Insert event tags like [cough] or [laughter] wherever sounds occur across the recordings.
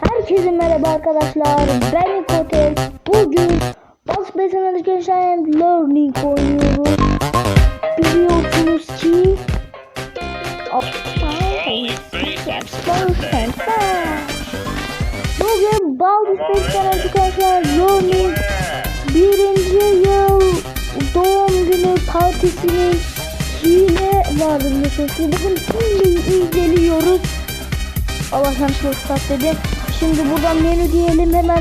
Herkese merhaba arkadaşlar. Ben Nikotel. Bugün Bas Besen Education Learning oynuyoruz. Biliyorsunuz ki Bugün Baldus Besen Education Learning birinci yıl doğum günü partisinin hile biliyorsunuz. Bugün hileyi inceliyoruz. Allah yanlışlıkla ıslat dedi. Şimdi buradan menü diyelim hemen.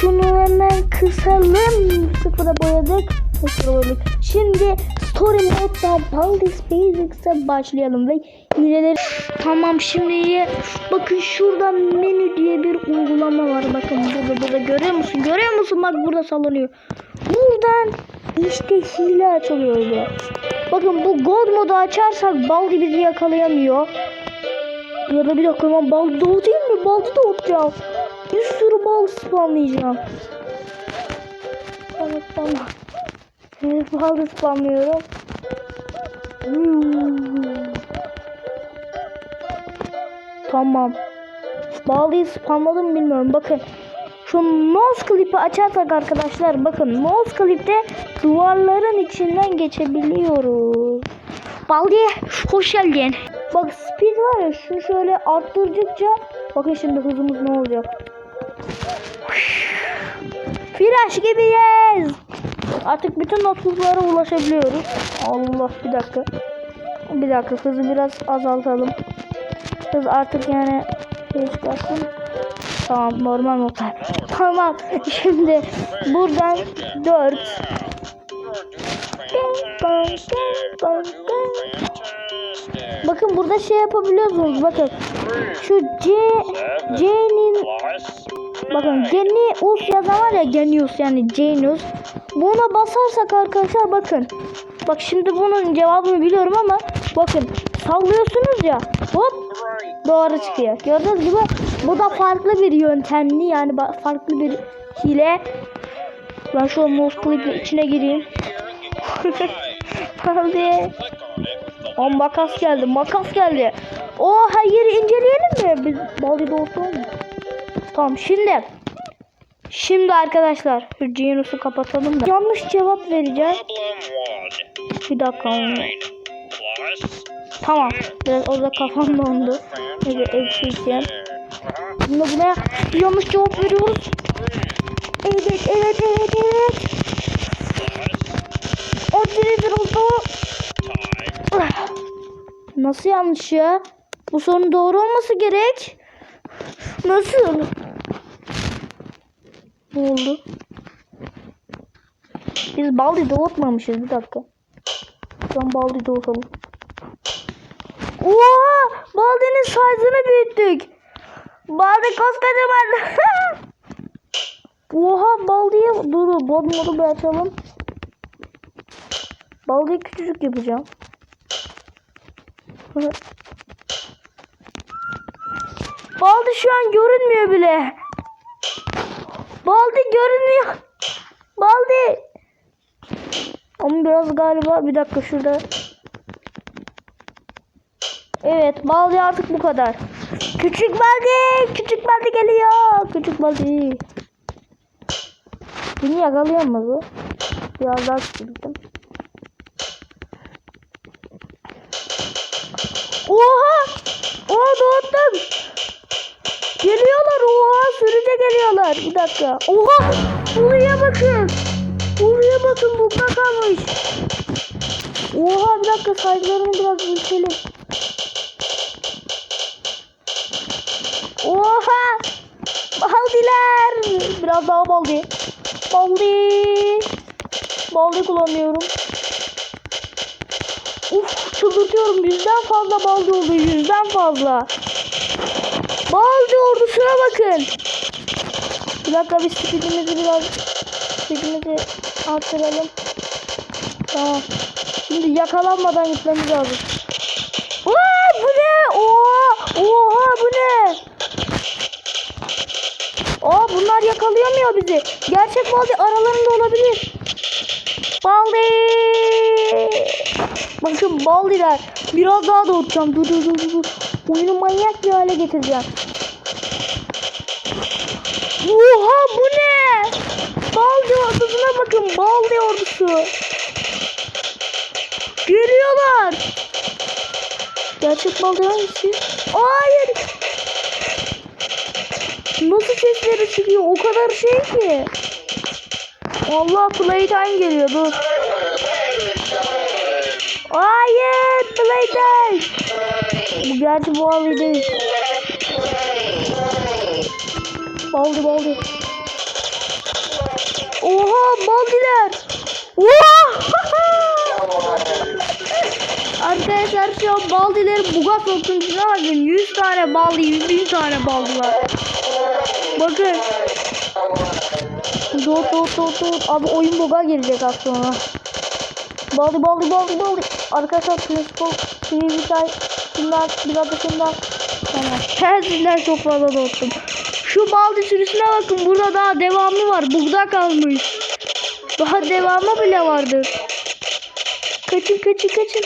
Şunu hemen kısalım. Sıfıra boyadık. Sıfıra boyadık. Şimdi Story Mode'da Baldis Basics'e başlayalım ve hileleri... Tamam şimdi bakın şurada menü diye bir uygulama var. Bakın burada burada görüyor musun? Görüyor musun? Bak burada sallanıyor. Buradan işte hile açılıyor. Bakın bu God modu açarsak Baldi bizi yakalayamıyor. Ya da bir dakika ben bal doğutayım mı? Baldı doğutacağım. Bir sürü bal spamlayacağım. Evet tamam. Evet spamlıyorum. Tamam. Balıyı spamladım bilmiyorum. Bakın. Şu mouse clip'i açarsak arkadaşlar bakın mouse clip'te duvarların içinden geçebiliyoruz. Baldi'ye hoş geldin. Var ya şunu şöyle arttırdıkça bakın şimdi hızımız ne olacak. Flash gibiyiz. Artık bütün notebooklara ulaşabiliyoruz. Allah bir dakika. Bir dakika hızı biraz azaltalım. Hız artık yani şey çıkarsın. Tamam normal notlar. [laughs] Tamam şimdi buradan 4 Bakın burada şey yapabiliyorsunuz. Bakın şu C C'nin bakın Genius yazan var ya Genius yani Genius. Buna basarsak arkadaşlar bakın. Bak şimdi bunun cevabını biliyorum ama bakın sallıyorsunuz ya hop doğru çıkıyor. Gördüğünüz gibi bu da farklı bir yöntemli yani farklı bir hile. Ben şu mouse clip'in içine gireyim. [laughs] Hadi. O makas geldi. Makas geldi. O hayır inceleyelim mi? Biz Baldi olsun mu? Tamam şimdi. Şimdi arkadaşlar Genus'u kapatalım da. Yanlış cevap vereceğim. Bir dakika. Tamam. Biraz orada kafam dondu. Evet eksilteceğim. Şimdi buna yanlış cevap veriyoruz. Evet evet evet evet. O delidir oldu. Nasıl yanlış ya? Bu sorun doğru olması gerek. Nasıl? Ne oldu? Biz baldi doğutmamışız bir dakika. An baldi doğutalım. Oha! Baldinin size'ını büyüttük. Baldi koskocaman. [laughs] Oha baldiye dur bod modu bir açalım. Baldiyi küçücük yapacağım. Baldi şu an görünmüyor bile. Baldi görünmüyor. Baldi. Ama biraz galiba bir dakika şurada. Evet Baldi artık bu kadar. Küçük Baldi. Küçük Baldi geliyor. Küçük Baldi. Beni yakalayamaz o. Biraz daha küçülttüm. Oha doğdum. Geliyorlar oha sürüce geliyorlar. Bir dakika. Oha! Buraya bakın. Buraya bakın bukta kalmış. Oha bir dakika sayılarını biraz büyütelim. Oha! Baldiler! Biraz daha baldi. Baldi! Baldi kullanıyorum. Uf çıldırtıyorum. Yüzden fazla baldi oldu. Yüzden fazla. Baldi ordusuna bakın. Bir dakika biz speedimizi biraz speedimizi arttıralım. Tamam. Şimdi yakalanmadan gitmemiz lazım. Aa, bu ne? Oha! Oha bu ne? Aa bunlar yakalayamıyor bizi. Gerçek baldi aralarında olabilir. Baldi! Bakın baldiler. Biraz daha doğutacağım. Dur dur dur dur. Oyunu manyak bir hale getireceğim. Oha bu ne? Baldi ordusuna bakın. Baldi ordusu. Geliyorlar. Gerçek baldi hangisi? Hayır. Nasıl sesleri çıkıyor? O kadar şey ki. Allah playtime geliyor dur. Hayır playtime. Bu gerçi bu değil. Baldi baldi. Oha baldiler. Oha. [laughs] Arkadaşlar şu an baldileri buga soktum. Şuna bakın 100 tane baldi 100 tane baldi var. Bakın. Dot dot dot dot. Abi oyun buga girecek az sonra. Baldi baldi baldi baldi. Arkadaşlar principal Trinity şundan biraz da şundan. Tamam. Tersinden çok fazla dottum. Şu baldi sürüsüne bakın. Burada daha devamı var. Bugda kalmış. Daha devamı bile vardır. Kaçın kaçın kaçın.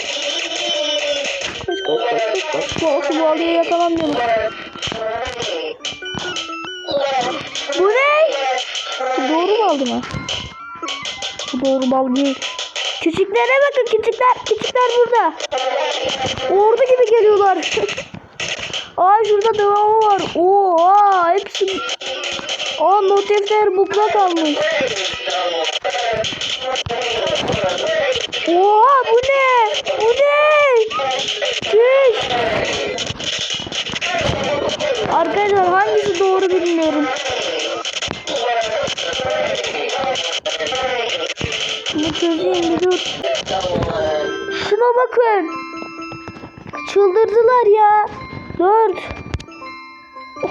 Kaç kaç kaç kaç kaç. Bu, şu baldiye yakalanmayalım. Bu ne? Doğru baldı mı? Bu doğru bal değil. Küçüklere bakın küçükler. Küçükler burada. Ordu gibi geliyorlar. Aa şurada devamı var. Oha hepsi. Aa not defter bukla kalmış. Oha bu ne? Bu ne? Çüş. Arkadaşlar hangisi doğru bilmiyorum. Bunu dur. Şuna bakın. Çıldırdılar ya. Dört.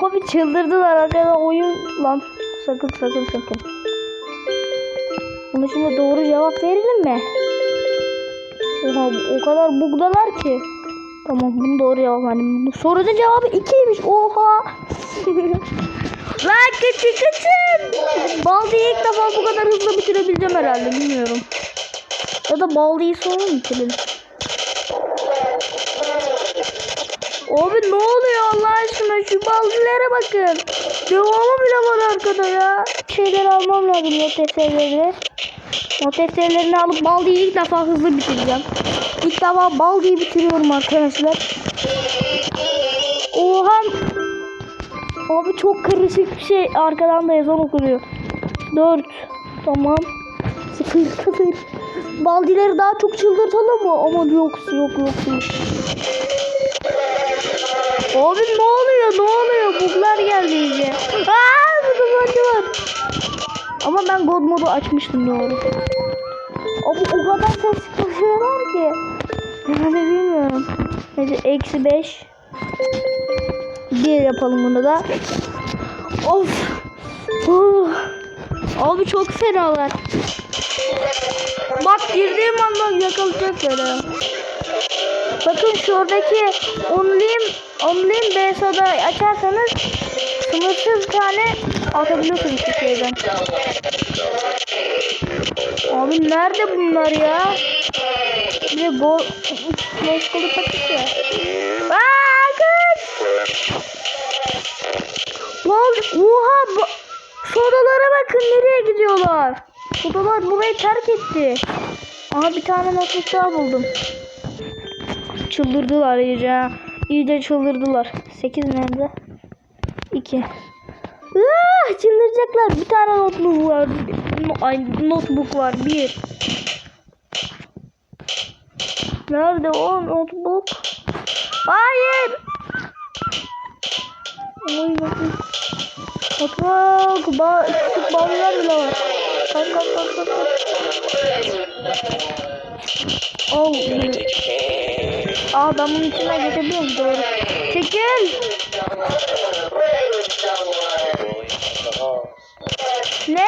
Abi çıldırdılar arkadaşlar oyun lan. Sakın sakın sakın. Bunu şimdi doğru cevap verelim mi? Oha o kadar bugdalar ki. Tamam bunu doğru cevap bu sorunun cevabı ikiymiş. Oha. [laughs] Lan kaçın. Baldi'yi ilk defa bu kadar hızlı bitirebileceğim herhalde bilmiyorum. Ya da Baldi'yi sonra mı bitirelim? Abi ne oluyor Allah aşkına şu baldilere bakın. Devamı bile var arkada ya. Şeyler almam lazım not defterleri. Not defterlerini alıp baldiyi ilk defa hızlı bitireceğim. İlk defa baldiyi bitiriyorum arkadaşlar. Oha. Abi çok karışık bir şey. Arkadan da yazan okunuyor. 4. Tamam. 0 0. Baldileri daha çok çıldırtalım mı? Ama yok yok yok. yok. Abi ne oluyor ne oluyor? Buglar geldi iyice. Aaa burada bence var. Ama ben God modu açmıştım doğru. Abi o kadar ses çıkarıyorlar ki. Yani bilmiyorum. Neyse eksi 5. Bir yapalım bunu da. Of. Oh. Abi çok fenalar. Bak girdiğim anda yakalayacaklar ha. Bakın şuradaki onlim onlim BSO'da açarsanız sınırsız tane atabiliyorsunuz bir şeyden. Abi nerede bunlar ya? Bir de gol Moskolu takış ya. Aa kız! Lan oha sodalara bakın nereye gidiyorlar. Sodalar burayı terk etti. Aha bir tane notluk daha buldum. Çıldırdılar iyice. İyice çıldırdılar. 8 nerede? 2. Ah, çıldıracaklar. Bir tane notebook var. Ay, notebook var. Bir. Nerede o notebook? Hayır. Oy bakın. Bak bak. Ba küçük ballar bile var. Kalk kalk kalk kalk. kalk. Oh. Aa ben bunun içine geçebiliyor muyum? Doğru. Çekil. Ne?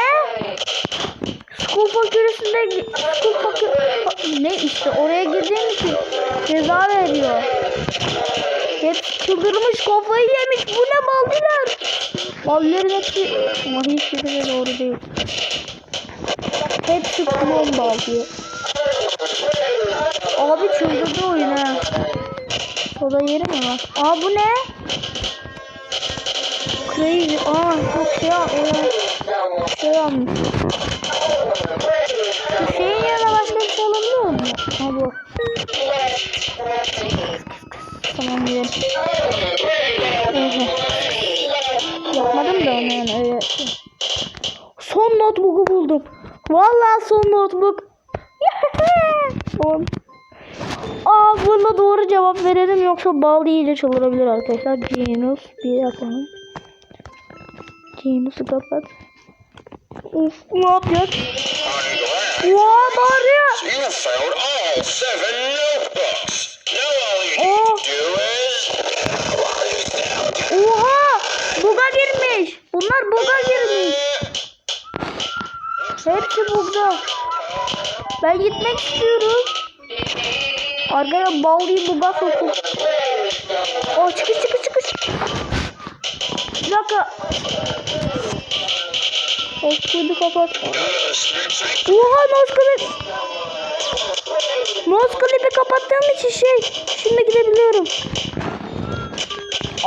School fakültesinde school fakü fa- ne işte oraya girdiğim için ceza veriyor. Hep çıldırmış kafayı yemiş. Bu ne baldiler? Baldilerin hepsi ama hiçbiri de doğru değil. Hepsi klon baldi. Abi çıldırdı oyun ha. Oda yeri mi var? Aa bu ne? Crazy. Aa çok şey al. Ee, şey almış. Şeyin yerine başka bir şey alabiliyor mu? Ha bu. Tamam gidelim. Evet. Yapmadım da onu yani öyle. Son notebook'u buldum. Vallahi son notebook. [laughs] Son. Aa buna doğru cevap verelim yoksa bal iyice çıldırabilir arkadaşlar. Genus bir yapalım. Genus'u kapat. Uf ne glad. Oha bağırıyor. Oha! Buga girmiş. Bunlar buga girmiş. Hepsi bugda. Ben gitmek istiyorum. Arkaya Baldi'yi buga sokun. O çıkış çıkış çıkış. Bir dakika. Oskulu kapat. Oha Nosklip. Nosklip'i kapattığım için şey. Şimdi gidebiliyorum.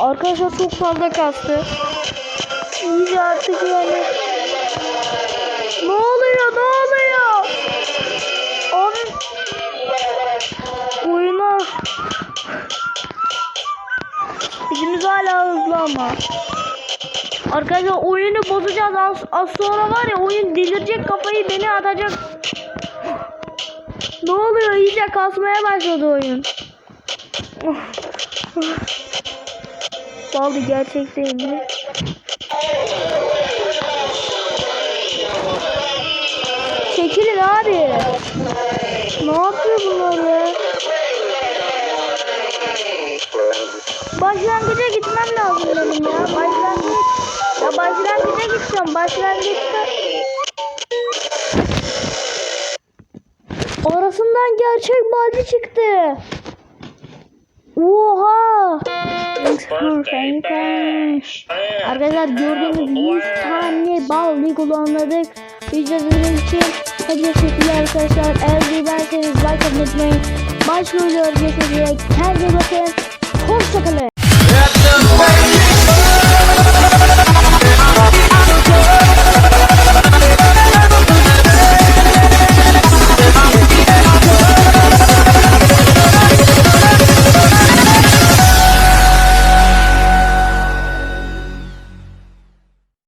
Arkadaşlar çok fazla kastı. İyice artık yani. Ne oluyor ne oluyor? Abi. Oyuna. Bizimiz hala hızlı ama. Arkadaşlar oyunu bozacağız az, az sonra var ya oyun delirecek kafayı beni atacak. Ne oluyor iyice kasmaya başladı oyun. Baldi gerçek değil mi? Çekilin abi. Ne yapıyor bunlar ya? Başlangıca gitmem lazım benim ya. Başlangıç. Ya başlangıca gideceğim. Başlangıçta. Arasından gerçek baldi çıktı. Oha. Arkadaşlar gördüğünüz 100 tane balli kullanmadık. İzlediğiniz için teşekkürler arkadaşlar. Eğer beğendiyseniz like atmayı unutmayın. Başka videolar görüşmek üzere. Kendinize bakın. Hoşçakalın.